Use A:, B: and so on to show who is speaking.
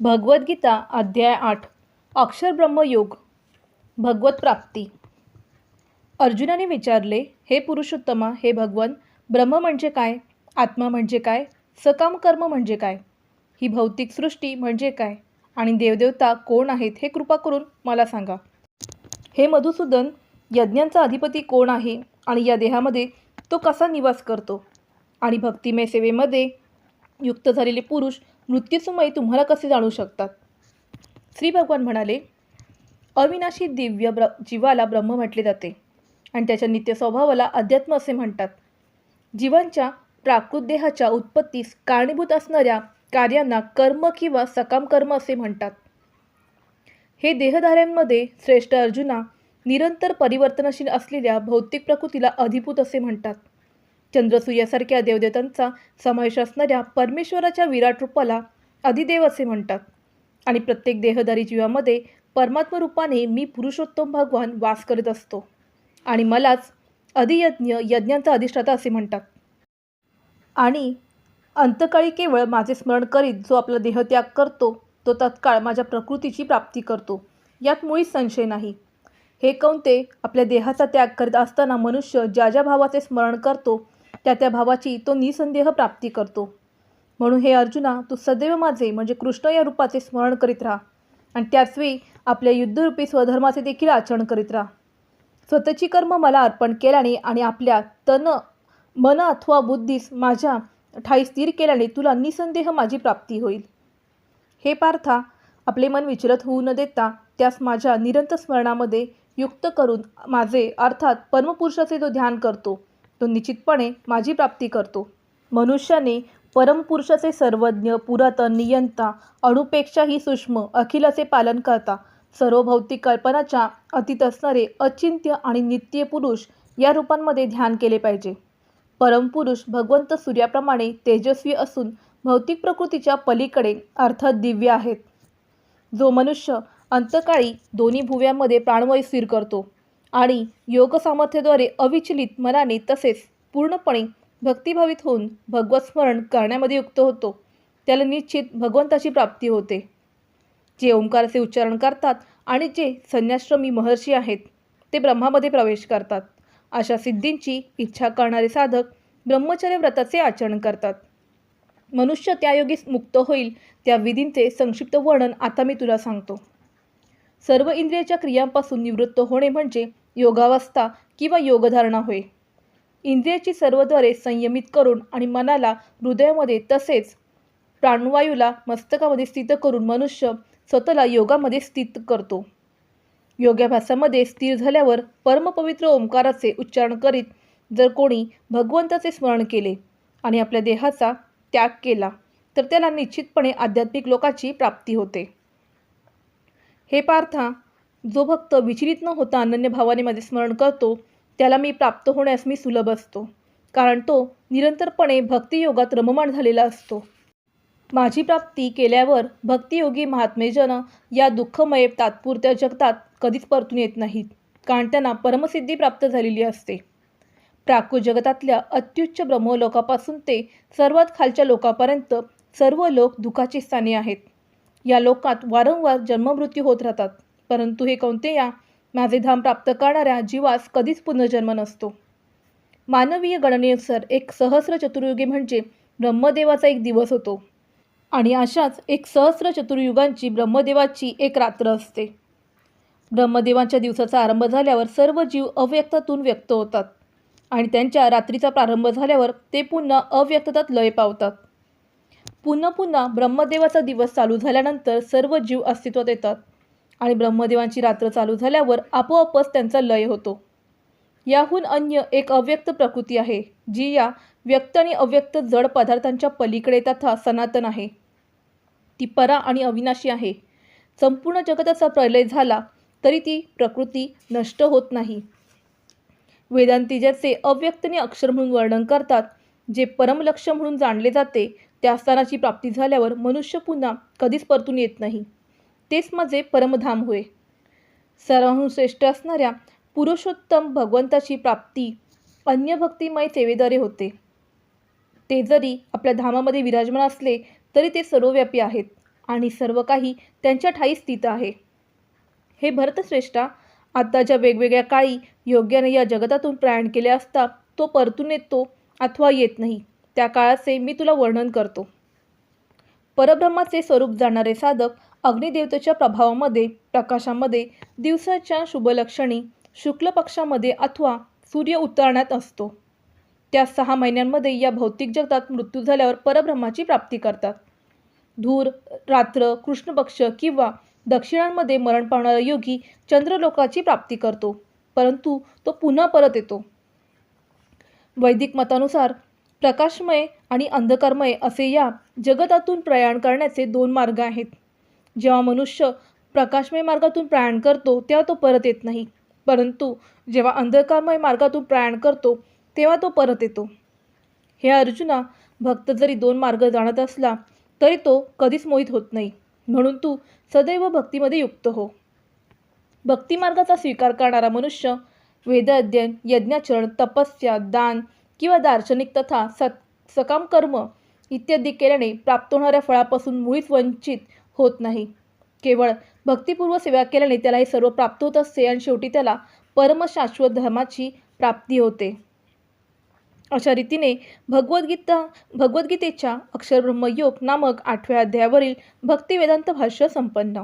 A: भगवद्गीता अध्याय आठ अक्षर ब्रह्मयोग भगवत प्राप्ती. अर्जुनाने विचारले हे पुरुषोत्तमा हे भगवन ब्रह्म म्हणजे काय? आत्मा म्हणजे काय? सकाम कर्म म्हणजे काय? ही भौतिक सृष्टी म्हणजे काय? आणि देवदेवता कोण आहेत हे कृपा करून मला सांगा. हे मधुसूदन यज्ञांचा अधिपती कोण आहे आणि या देहामध्ये तो कसा निवास करतो? आणि भक्तिमय सेवेमध्ये युक्त झालेले पुरुष मृत्यूसमयी तुम्हाला कसे जाणू शकतात? श्री भगवान म्हणाले अविनाशी दिव्य ब्र जीवाला ब्रह्म म्हटले जाते आणि त्याच्या नित्य स्वभावाला अध्यात्म असे म्हणतात. जीवांच्या प्राकृत देहाच्या उत्पत्तीस कारणीभूत असणाऱ्या कार्यांना कर्म किंवा सकाम कर्म असे म्हणतात. हे देहधाऱ्यांमध्ये श्रेष्ठ अर्जुना निरंतर परिवर्तनशील असलेल्या भौतिक प्रकृतीला अधिभूत असे म्हणतात. चंद्रसूर्यासारख्या देवदेवतांचा समावेश असणाऱ्या परमेश्वराच्या विराट रूपाला अधिदेव असे म्हणतात. आणि प्रत्येक देहधारी जीवामध्ये परमात्म रूपाने मी पुरुषोत्तम भगवान वास करीत असतो. आणि मलाच अधियज्ञ यज्ञांचा अधिष्ठाता असे म्हणतात. आणि अंतकाळी केवळ माझे स्मरण करीत जो आपला देहत्याग करतो तो तत्काळ माझ्या प्रकृतीची प्राप्ती करतो. यात मुळीच संशय नाही. हे कौंते आपल्या देहाचा त्याग करीत असताना मनुष्य ज्या ज्या भावाचे स्मरण करतो त्या त्या भावाची तो निसंदेह प्राप्ती करतो. म्हणून हे अर्जुना तू सदैव माझे म्हणजे कृष्ण या रूपाचे स्मरण करीत राहा. आणि त्याचवेळी आपल्या युद्धरूपी स्वधर्माचे देखील आचरण करीत राहा. स्वतःची कर्म मला अर्पण केल्याने आणि आपल्या तन मन अथवा बुद्धीस माझ्या ठाई स्थिर केल्याने तुला निसंदेह माझी प्राप्ती होईल. हे पार्था आपले मन विचलत होऊ न देता त्यास माझ्या निरंतर स्मरणामध्ये युक्त करून माझे अर्थात परमपुरुषाचे तो ध्यान करतो. तो निश्चितपणे माझी प्राप्ती करतो. मनुष्याने परमपुरुषाचे सर्वज्ञ पुरातन नियंता अणुपेक्षाही सूक्ष्म अखिलाचे पालन करता सर्व भौतिक कल्पनाच्या अतीत असणारे अचिंत्य आणि नित्य पुरुष या रूपांमध्ये ध्यान केले पाहिजे. परमपुरुष भगवंत सूर्याप्रमाणे तेजस्वी असून भौतिक प्रकृतीच्या पलीकडे अर्थात दिव्य आहेत. जो मनुष्य अंतकाळी दोन्ही भुव्यांमध्ये प्राणवायू स्थिर करतो आणि योगसामर्थ्याद्वारे अविचलित मनाने तसेच पूर्णपणे भक्तिभावित होऊन भगवत स्मरण करण्यामध्ये युक्त होतो. त्याला निश्चित भगवंताची प्राप्ती होते. जे ओंकाराचे उच्चारण करतात आणि जे संन्याश्रमी महर्षी आहेत ते ब्रह्मामध्ये प्रवेश करतात. अशा सिद्धींची इच्छा करणारे साधक ब्रह्मचर्य व्रताचे आचरण करतात. मनुष्य त्यायोगीस मुक्त होईल त्या विधींचे संक्षिप्त वर्णन आता मी तुला सांगतो. सर्व इंद्रियाच्या क्रियांपासून निवृत्त होणे म्हणजे योगावस्था किंवा योगधारणा होय. इंद्रियाची सर्वद्वारे संयमित करून आणि मनाला हृदयामध्ये तसेच प्राणवायूला मस्तकामध्ये स्थित करून मनुष्य स्वतःला योगामध्ये स्थित करतो. योगाभ्यासामध्ये स्थिर झाल्यावर परमपवित्र ओंकाराचे उच्चारण करीत जर कोणी भगवंताचे स्मरण केले आणि आपल्या देहाचा त्याग केला तर त्याला निश्चितपणे आध्यात्मिक लोकाची प्राप्ती होते. हे पार्था जो भक्त विचलित न होता अनन्य भावाने माझे स्मरण करतो त्याला मी प्राप्त होण्यास मी सुलभ असतो. कारण तो निरंतरपणे भक्तियोगात रममाण झालेला असतो. माझी प्राप्ती केल्यावर भक्तियोगी महात्मेजन या दुःखमय तात्पुरत्या जगतात कधीच परतून येत नाहीत कारण त्यांना परमसिद्धी प्राप्त झालेली असते. प्राकृ जगतातल्या अत्युच्च ब्रह्मलोकापासून ते सर्वात खालच्या लोकापर्यंत सर्व लोक दुःखाची स्थाने आहेत. या लोकात वारंवार जन्ममृत्यू होत राहतात. परंतु हे कोणते या? माझे धाम प्राप्त करणाऱ्या जीवास कधीच पुनर्जन्म नसतो. मानवीय गणनेनुसार एक सहस्र चतुर्युगे म्हणजे ब्रह्मदेवाचा एक दिवस होतो. आणि अशाच एक सहस्र चतुर्युगांची ब्रह्मदेवाची एक रात्र असते. ब्रह्मदेवांच्या दिवसाचा आरंभ झाल्यावर सर्व जीव अव्यक्तातून व्यक्त होतात. आणि त्यांच्या रात्रीचा प्रारंभ झाल्यावर ते पुन्हा अव्यक्ततात लय पावतात. पुन्हा पुन्हा ब्रह्मदेवाचा दिवस चालू झाल्यानंतर सर्व जीव अस्तित्वात येतात. आणि ब्रह्मदेवांची रात्र चालू झाल्यावर आपोआपच त्यांचा लय होतो. याहून अन्य एक अव्यक्त प्रकृती आहे जी या व्यक्त आणि अव्यक्त जड पदार्थांच्या पलीकडे तथा सनातन आहे. ती परा आणि अविनाशी आहे. संपूर्ण जगताचा प्रलय झाला तरी ती प्रकृती नष्ट होत नाही. वेदांती ज्याचे अव्यक्तने अक्षर म्हणून वर्णन करतात जे परमलक्ष म्हणून जाणले जाते त्या स्थानाची प्राप्ती झाल्यावर मनुष्य पुन्हा कधीच परतून येत नाही. तेच माझे परमधाम होय. सर्वाहून श्रेष्ठ असणाऱ्या पुरुषोत्तम भगवंताची प्राप्ती अन्य भक्तिमय सेवेद्वारे होते. ते जरी आपल्या धामामध्ये विराजमान असले तरी ते सर्वव्यापी आहेत आणि सर्व काही त्यांच्या ठाई स्थित आहे. हे भरतश्रेष्ठा आत्ताच्या वेगवेगळ्या काळी योग्याने या जगतातून प्रयाण केले असता तो परतून येतो अथवा येत नाही त्या काळाचे मी तुला वर्णन करतो. परब्रह्माचे स्वरूप जाणारे साधक अग्निदेवतेच्या प्रभावामध्ये प्रकाशामध्ये दिवसाच्या शुभलक्षणी शुक्ल पक्षामध्ये अथवा सूर्य उतरण्यात असतो. त्या सहा महिन्यांमध्ये या भौतिक जगतात मृत्यू झाल्यावर परब्रह्माची प्राप्ती करतात. धूर रात्र कृष्ण पक्ष किंवा दक्षिणांमध्ये मरण पावणारा योगी चंद्रलोकाची प्राप्ती करतो परंतु तो पुन्हा परत येतो. वैदिक मतानुसार प्रकाशमय आणि अंधकारमय असे या जगतातून प्रयाण करण्याचे दोन मार्ग आहेत. जेव्हा मनुष्य प्रकाशमय मार्गातून प्रयाण करतो तेव्हा तो परत येत नाही. परंतु जेव्हा अंधकारमय मार्गातून प्रयाण करतो तेव्हा तो परत येतो. हे अर्जुना भक्त जरी दोन मार्ग जाणत असला तरी तो कधीच मोहित होत नाही. म्हणून तू सदैव भक्तीमध्ये युक्त हो. भक्तिमार्गाचा स्वीकार करणारा मनुष्य वेद अध्ययन यज्ञाचरण तपस्या दान किंवा दार्शनिक तथा सत सकाम कर्म इत्यादी केल्याने प्राप्त होणाऱ्या फळापासून मुळीच वंचित होत नाही. केवळ भक्तिपूर्व सेवा केल्याने त्याला हे सर्व प्राप्त होत असते आणि शेवटी त्याला परमशाश्वत धर्माची प्राप्ती होते. अशा रीतीने भगवद्गीता भगवद्गीतेच्या अक्षरब्रह्मयोग नामक आठव्या अध्यायावरील भक्तिवेदांत भाष्य संपन्न.